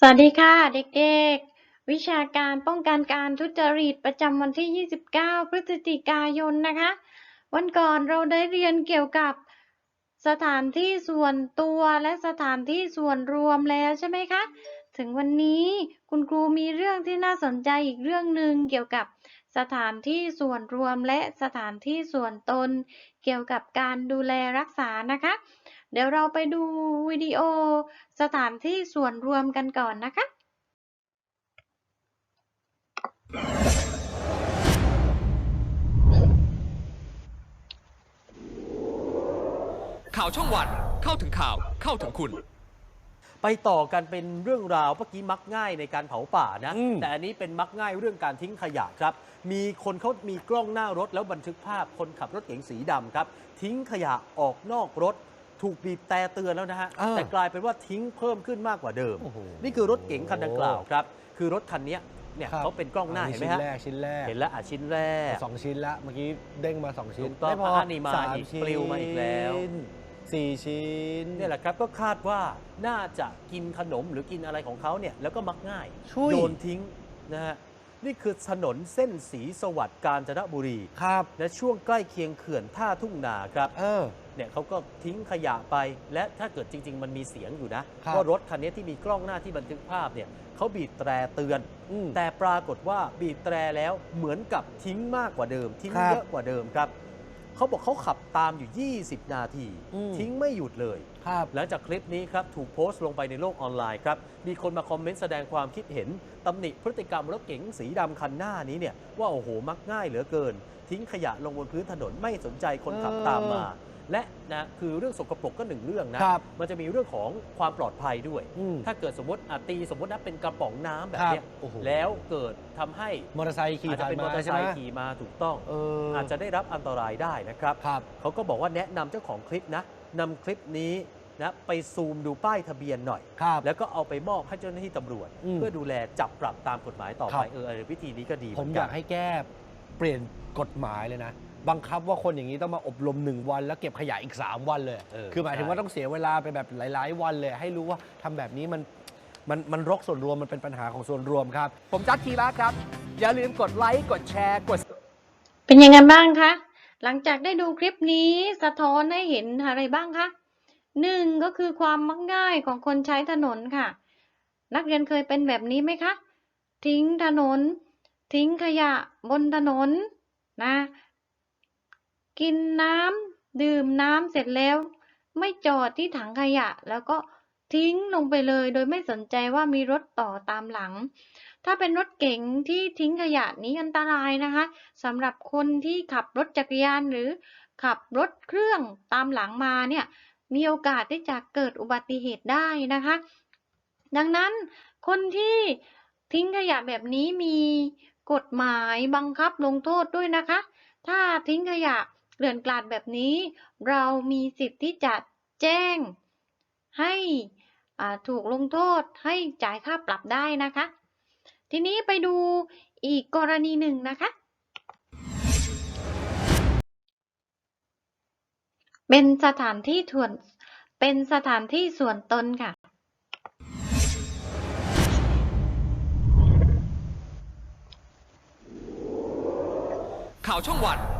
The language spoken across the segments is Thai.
สวัสดีค่ะ เด็กๆ วิชาการป้องกันการทุจริตประจำวันที่ 29 พฤศจิกายนนะคะ วันก่อนเราได้เรียนเกี่ยวกับสถานที่ส่วนตัวและสถานที่ส่วนรวมแล้วใช่ไหมคะ ถึงวันนี้คุณครูมีเรื่องที่น่าสนใจอีกเรื่องหนึ่งเกี่ยวกับสถานที่ส่วนรวมและสถานที่ส่วนตน เกี่ยวกับการดูแลรักษานะคะ เดี๋ยวเราไปดูวิดีโอสถานที่ส่วนรวมกันก่อนนะคะ ข่าวช่องวัน เข้าถึงข่าวเข้าถึงคุณ ไปต่อกันเป็นเรื่องราวเมื่อกี้มักง่ายในการเผาป่านะ อืม แต่อันนี้เป็นมักง่ายเรื่องการทิ้งขยะครับ มีคนเขามีกล้องหน้ารถแล้วบันทึกภาพคนขับรถเก๋งสีดำครับ ทิ้งขยะออกนอกรถ ถูกบีบแต่เตือนแล้วนะฮะอ่าแต่กลายเป็นว่าทิ้งเพิ่มขึ้นมากกว่าเดิม โอ้โหนี่คือรถเก๋งคันดังกล่าวครับ คือรถคันเนี้ยเนี่ยครับเขาเป็นกล้องหน้าอัเห็นไหมชิ้นฮะแรกชิ้นแรกเห็นแล้วอะชิ้นแรก สองชิ้นละเมื่อกี้เด้งมาสองชิ้นถูกต้องไม่พออะนี่มาสามอีกชิ้นปลิวมาอีกแล้ว สี่ชิ้นเนี่ยแหละครับก็คาดว่าน่าจะกินขนมหรือกินอะไรของเขาเนี่ยแล้วก็มักง่ายช่วย โยนทิ้งนะฮะ นี่คือถนนเส้นสีสวัสดิ์กาญจนบุรี ครับ และช่วงใกล้เคียงเขื่อนท่าทุ่งนาครับ เออ เนี่ยเขาก็ทิ้งขยะไป และถ้าเกิดจริง ๆ มันมีเสียงอยู่นะ ครับว่ารถคันนี้ที่มีกล้องหน้าที่บันทึกภาพเนี่ยเขาบีบแตรเตือน อืมแต่ปรากฏว่าบีบแตรแล้วเหมือนกับทิ้งมากกว่าเดิม ทิ้งครับ เยอะกว่าเดิมครับ เขาบอกเขาขับตามอยู่ 20 นาที อืม ทิ้งไม่หยุดเลย ครับ หลังจากคลิปนี้ครับถูกโพสต์ลงไปในโลกออนไลน์ครับ มีคนมาคอมเมนต์แสดงความคิดเห็นตำหนิพฤติกรรมรถเก๋งสีดำคันหน้านี้เนี่ยว่าโอ้โหมักง่ายเหลือเกิน ทิ้งขยะลงบนพื้นถนนไม่สนใจคนขับเออตามมา และนะคือเรื่องสกปรกก็หนึ่งเรื่องนะ ครับมันจะมีเรื่องของความปลอดภัยด้วย อืมถ้าเกิดสมมติอะตีสมมตินะเป็นกระป๋องน้ำแบบเนี้ยครับโอ้โห แล้วเกิดทำให้มอเตอร์ไซค์ขี่อาจจะผ่านเป็นมอมาเตอร์ใช่ไซไหมค์ขี่มาถูกต้อง เอออาจจะได้รับอันตรายได้นะครับ ครับ เขาก็บอกว่าแนะนำเจ้าของคลิปนะนำคลิปนี้นะไปซูมดูป้ายทะเบียนหน่อย ครับ แล้วก็เอาไปมอบให้เจ้าหน้าที่ตำรวจ อืมเพื่อดูแลจับปรับตามกฎหมายต่อครัไปบเออเออวิธีนี้ก็ดีเหผมืมอนอกัยานกให้แก้เปลี่ยนกฎหมายเลยนะ บังคับว่าคนอย่างนี้ต้องมาอบรม 1 วัน แล้วเก็บขยะอีก 3 วันเลย เออคือหมายถึงใช่ว่าต้องเสียเวลาไปแบบหลาย ๆ วันเลย ให้รู้ว่าทำแบบนี้มันมันมันรกส่วนรวมมันเป็นปัญหาของส่วนรวมครับ ผมจัดทีละครับ อย่าลืมกดไลค์กดแชร์กด เป็นยังไงบ้างคะ หลังจากได้ดูคลิปนี้สะท้อนให้เห็นอะไรบ้างคะหนึ่งก็คือความมักง่ายของคนใช้ถนนค่ะ นักเรียนเคยเป็นแบบนี้ไหมคะ ทิ้งถนน ทิ้งขยะบนถนนนะ กินน้ำดื่มน้ำเสร็จแล้ว ไม่จอดที่ถังขยะ แล้วก็ทิ้งลงไปเลยโดยไม่สนใจว่ามีรถต่อตามหลัง ถ้าเป็นรถเก๋งที่ทิ้งขยะนี้อันตรายนะคะสำหรับคนที่ขับรถจักรยานหรือขับรถเครื่องตามหลังมาเนี่ยมีโอกาสที่จะเกิดอุบัติเหตุได้นะคะ ดังนั้นคนที่ทิ้งขยะแบบนี้มีกฎหมายบังคับลงโทษด้วยนะคะ ถ้าทิ้งขยะ เกลื่อนกลาดแบบนี้ เรามีสิทธิ์ที่จะแจ้ง ให้ถูกลงโทษให้จ่ายค่าปรับได้นะคะ ทีนี้ไปดูอีกกรณีหนึ่งนะคะ เป็นสถานที่ส่วนเป็นสถานที่ส่วนตนค่ะข่าวช่องวัน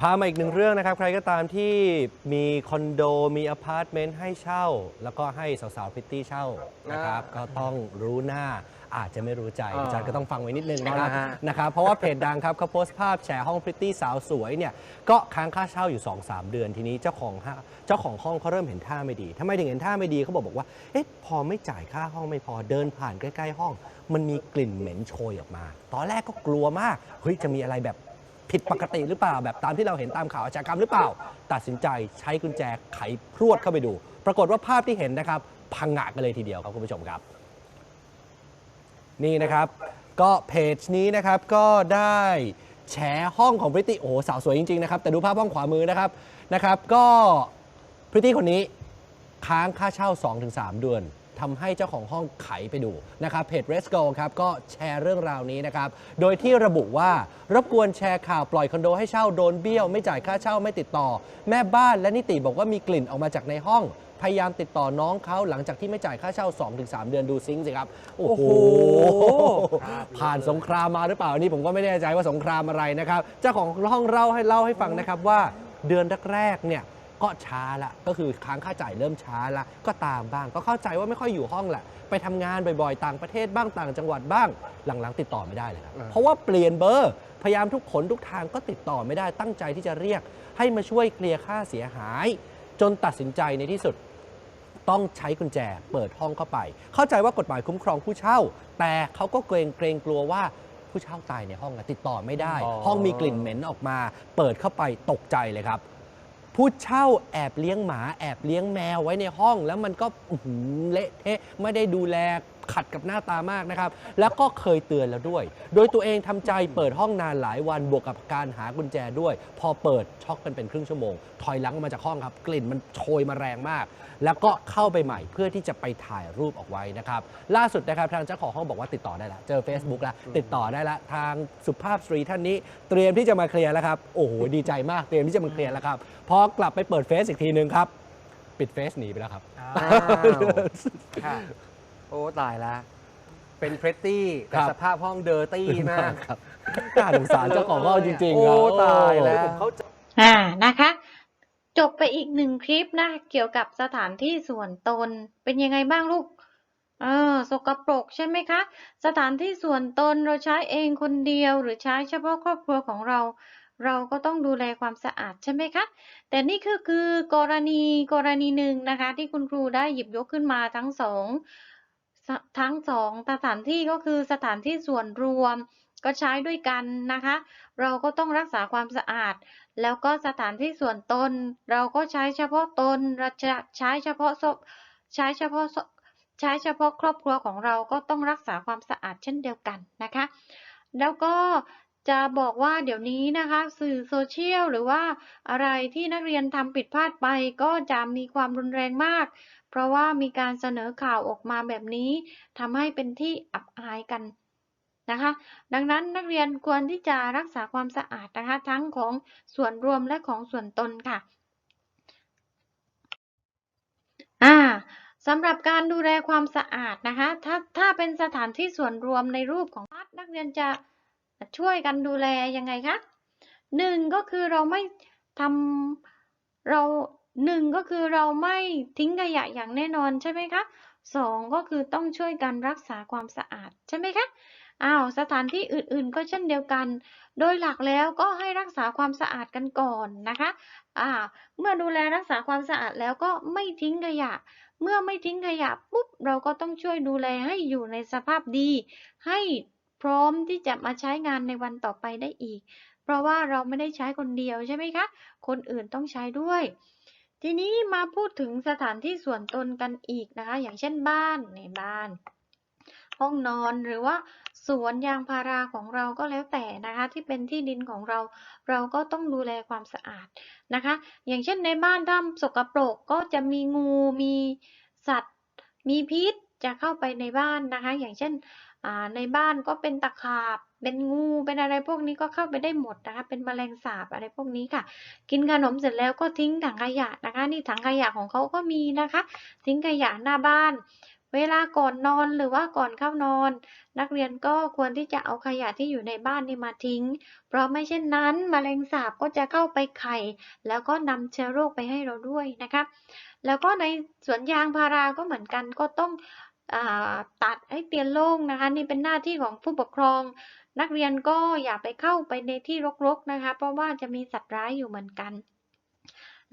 พามาอีกหนึ่งเรื่องนะครับ ใครก็ตามที่มีคอนโดมีอพาร์ตเมนต์ให้เช่า แล้วก็ให้สาวๆพริตตี้เช่านะครับ ก็ต้องรู้หน้าอาจจะไม่รู้ใจอ่าอาจารย์ก็ต้องฟังไว้นิดนึงนะครับเอาละฮะนะครับ เพราะว่าเพจดังครับเขาโพสต์ภาพแชร์ห้องพริตตี้สาวสวยเนี่ยก็ค้างค่าเช่าอยู่ 2-3 เดือนทีนี้เจ้าของห้าเจ้าของห้องเขาเริ่มเห็นท่าไม่ดีทำไมถึงเห็นท่าไม่ดีเขาบอกบอกว่าเอ๊ะพอไม่จ่ายค่าห้องไม่พอเดินผ่านใกล้ ๆ ห้อง มันมีกลิ่นเหม็นโชยออกมา ตอนแรกก็กลัวมากเฮ้ยจะมีอะไรแบบ ผิดปกติหรือเปล่า แบบตามที่เราเห็นตามข่าวอาชญากรรมหรือเปล่า ตัดสินใจใช้กุญแจไขพรวดเข้าไปดู ปรากฏว่าภาพที่เห็นนะครับพังงะกันเลยทีเดียวครับคุณผู้ชมครับ นี่นะครับ ก็เพจนี้นะครับก็ได้แชร์ห้องของพริตตี้โอ้สาวสวยจริงๆนะครับแต่ดูภาพห้องขวามือนะครับนะครับ ก็พริตตี้คนนี้ค้างค่าเช่า 2-3 เดือน ทำให้เจ้าของห้องไขไปดูนะครับเพจ r e s Go ครับก็แชร์เรื่องราวนี้นะครับ โดยที่ระบุว่ารบกวนแชร์ข่าวปล่อยคอนโดให้เช่าโดนเบี้ยว ไม่จ่ายค่าเช่าไม่ติดต่อ แม่บ้านและนิติบอกว่ามีกลิ่นออกมาจากในห้องพยายามติดต่อน้องเขาหลังจากที่ไม่จ่ายค่าเช่า 2-3 เดือนดูซิงค์สิครับ โอ้โห ผ่านสงครามมาหรือเปล่าอันนี้ผมก็ไม่แน่ใจว่าสงครามอะไรนะครับ เจ้าของห้องเล่าให้เล่าให้ฟังนะครับว่าเดือนแรกๆเนี่ย ก็ช้าละก็คือค้างค่าจ่ายเริ่มช้าละก็ตามบ้าง ก็เข้าใจว่าไม่ค่อยอยู่ห้องแหละ ไปทำงานบ่อยๆ ต่างประเทศบ้างต่างจังหวัดบ้างหลังๆ ติดต่อไม่ได้เลยครับอ่าเพราะว่าเปลี่ยนเบอร์พยายามทุกขนทุกทางก็ติดต่อไม่ได้ตั้งใจที่จะเรียก ให้มาช่วยเคลียร์ค่าเสียหาย จนตัดสินใจในที่สุดต้องใช้กุญแจเปิดห้องเข้าไป เข้าใจว่ากฎหมายคุ้มครองผู้เช่า แต่เขาก็เกรงเกรงกลัวว่าผู้เช่าตายในห้องอะติดต่อไม่ได้อ๋อห้องมีกลิ่นเหม็นออกมา เปิดเข้าไปตกใจเลยครับ ผู้เช่าแอบเลี้ยงหมาแอบเลี้ยงแมวไว้ในห้อง แล้วมันก็เละเทะไม่ได้ดูแลขัดกับหน้าตามากนะครับ แล้วก็เคยเตือนแล้วด้วย โดยตัวเองทำใจเปิดห้องนานหลายวันบวกกับการหากุญแจด้วย พอเปิดช็อกกันเป็นครึ่งชั่วโมง ถอยหลังออกมาจากห้องครับกลิ่นมันโชยมาแรงมาก แล้วก็เข้าไปใหม่เพื่อที่จะไปถ่ายรูปออกไว้นะครับล่าสุดนะครับทางเจ้าของห้องบอกว่าติดต่อได้แล้วเจอ Facebook แล้วติดต่อได้แล้วทางสุภาพสตรีท่านนี้ เตรียมที่จะมาเคลียร์แล้วครับโอ้โหดีใจมากเตรียมที่จะมาเคลียร์แล้วครับพอกลับไปเปิดเฟซอีกทีนึงครับ ปิดเฟซหนีไปแล้วครับ อ้าวค่ะโอ้ตายละเป็นเพรตตี้แต่ครับ สภาพห้องเดอร์ตี้มาก ครับน่าสงสารเจ้าของห้องจริงๆโอ้ครับ ตายแล้ว เขาใจอ่านะคะ จบไปอีกหนึ่งคลิปนะ เกี่ยวกับสถานที่ส่วนตนเป็นยังไงบ้างลูกเออสกปรกใช่ไหมคะ สถานที่ส่วนตนเราใช้เองคนเดียวหรือใช้เฉพาะครอบครัวของเรา เราก็ต้องดูแลความสะอาดใช่ไหมคะแต่นี่คือคือกรณีกรณีหนึ่งนะคะ ที่คุณครูได้หยิบยกขึ้นมาทั้งสองส ทั้งสองสถานที่ก็คือสถานที่ส่วนรวมก็ใช้ด้วยกันนะคะ เราก็ต้องรักษาความสะอาด แล้วก็สถานที่ส่วนตน เราก็ใช้เฉพาะตนเราจะใช้เฉพาะศพใช้เฉพาะใช้เฉพาะครอบครัวของเราก็ต้องรักษาความสะอาดเช่นเดียวกันนะคะ แล้วก็ จะบอกว่าเดี๋ยวนี้นะคะ สื่อโซเชียลหรือว่าอะไรที่นักเรียนทำผิดพลาดไปก็จะมีความรุนแรงมาก เพราะว่ามีการเสนอข่าวออกมาแบบนี้ทำให้เป็นที่อับอายกันนะคะ ดังนั้นนักเรียนควรที่จะรักษาความสะอาดนะคะ ทั้งของส่วนรวมและของส่วนตนค่ะอ่าสำหรับการดูแลความสะอาดนะคะ ถ้าถ้าเป็นสถานที่ส่วนรวมในรูปของวัดนักเรียนจะ ช่วยกันดูแลยังไงคะหนึ่งก็คือเราไม่ทำเราหนึ่งก็คือเราไม่ทิ้งขยะอย่างแน่นอนใช่ไหมคะสองก็คือต้องช่วยกันรักษาความสะอาดใช่ไหมคะอ้าวสถานที่อื่นๆ ก็เช่นเดียวกัน โดยหลักแล้วก็ให้รักษาความสะอาดกันก่อนนะคะอ่าเมื่อดูแลรักษาความสะอาดแล้วก็ไม่ทิ้งขยะ เมื่อไม่ทิ้งขยะปุ๊บเราก็ต้องช่วยดูแลให้อยู่ในสภาพดี ให้ พร้อมที่จะมาใช้งานในวันต่อไปได้อีก เพราะว่าเราไม่ได้ใช้คนเดียวใช่ไหมคะ คนอื่นต้องใช้ด้วย ทีนี้มาพูดถึงสถานที่ส่วนตนกันอีกนะคะ อย่างเช่นบ้านในบ้าน ห้องนอนหรือว่าสวนยางพาราของเราก็แล้วแต่นะคะ ที่เป็นที่ดินของเรา เราก็ต้องดูแลความสะอาดนะคะ อย่างเช่นในบ้านถ้าสกปรกก็จะมีงูมีสัตว์ มีพิษ จะเข้าไปในบ้านนะคะ อย่างเช่นในบ้านก็เป็นตะขาบ เป็นงู เป็นอะไรพวกนี้ก็เข้าไปได้หมดนะคะ เป็นแมลงสาบอะไรพวกนี้ค่ะ กินขนมเสร็จแล้วก็ทิ้งถังขยะนะคะ นี่ถังขยะของเขาก็มีนะคะ ทิ้งขยะหน้าบ้าน เวลาก่อนนอนหรือว่าก่อนเข้านอน นักเรียนก็ควรที่จะเอาขยะที่อยู่ในบ้านนี่มาทิ้ง เพราะไม่เช่นนั้นแมลงสาบก็จะเข้าไปไข่ แล้วก็นำเชื้อโรคไปให้เราด้วยนะคะ แล้วก็ในสวนยางพาราก็เหมือนกันก็ต้อง ตัดให้เตียนโล่งนะคะ นี่เป็นหน้าที่ของผู้ปกครอง นักเรียนก็อย่าไปเข้าไปในที่รกๆนะคะ เพราะว่าจะมีสัตว์ร้ายอยู่เหมือนกัน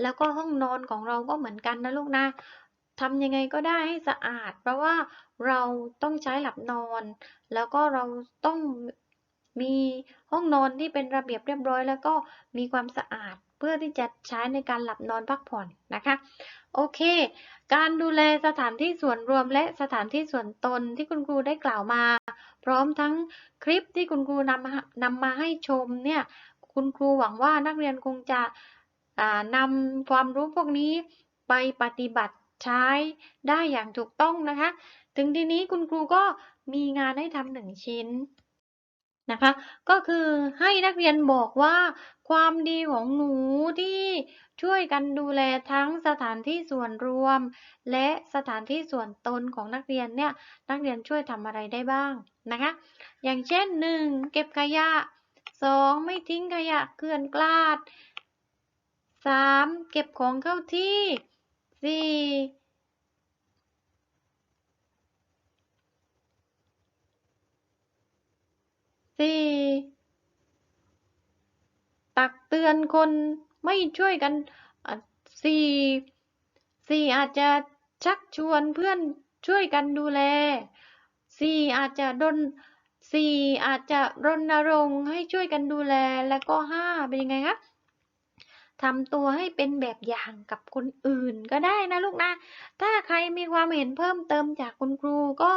แล้วก็ห้องนอนของเราก็เหมือนกันนะลูกนะทำยังไงก็ได้ให้สะอาด เพราะว่าเราต้องใช้หลับนอน แล้วก็เราต้องมีห้องนอนที่เป็นระเบียบเรียบร้อย แล้วก็มีความสะอาด เพื่อที่จะใช้ในการหลับนอนพักผ่อนนะคะโอเค การดูแลสถานที่ส่วนรวมและสถานที่ส่วนตนที่คุณครูได้กล่าวมา พร้อมทั้งคลิปที่คุณครูนำนำมาให้ชมเนี่ยคุณครูหวังว่านักเรียนคงจะนำความรู้พวกนี้ไปปฏิบัติใช้ได้อย่างถูกต้องนะคะ ถึงทีนี้คุณครูก็มีงานให้ทำหนึ่งชิ้น นะคะ ก็คือให้นักเรียนบอกว่า ความดีของหนูที่ช่วยกันดูแลทั้งสถานที่ส่วนรวม และสถานที่ส่วนตนของนักเรียนเนี่ยนักเรียนช่วยทำอะไรได้บ้างนะคะ อย่างเช่น 1. เก็บขยะ 2. ไม่ทิ้งขยะเกลื่อนกลาด 3. เก็บของเข้าที่ 4. สี่ ตักเตือนคนไม่ช่วยกันสี่สี่อาจจะชักชวนเพื่อนช่วยกันดูแลสี่อาจจะดนสี่อาจจะรณรงค์ให้ช่วยกันดูแลแล้วก็ห้าเป็นยังไงคะทำตัวให้เป็นแบบอย่างกับคนอื่นก็ได้นะลูกนะ ถ้าใครมีความเห็นเพิ่มเติมจากคุณครูก็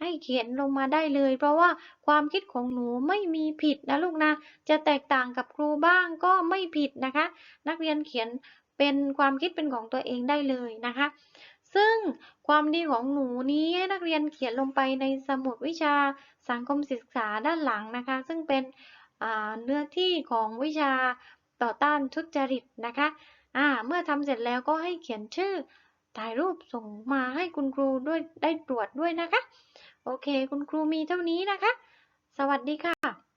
ให้เขียนลงมาได้เลย เพราะว่าความคิดของหนูไม่มีผิดนะลูกนะ จะแตกต่างกับครูบ้างก็ไม่ผิดนะคะ นักเรียนเขียนเป็นความคิดเป็นของตัวเองได้เลยนะคะ ซึ่งความดีของหนูนี้นักเรียนเขียนลงไปในสมุดวิชาสังคมศึกษาด้านหลังนะคะ ซึ่งเป็นเนื้อที่ของวิชาต่อต้านทุจริตนะคะเมื่อทำเสร็จแล้วก็ให้เขียนชื่อถ่ายรูปส่งมาให้คุณครูด้วยได้ตรวจด้วยนะคะ โอเค คุณครูมีเท่านี้นะคะ สวัสดีค่ะ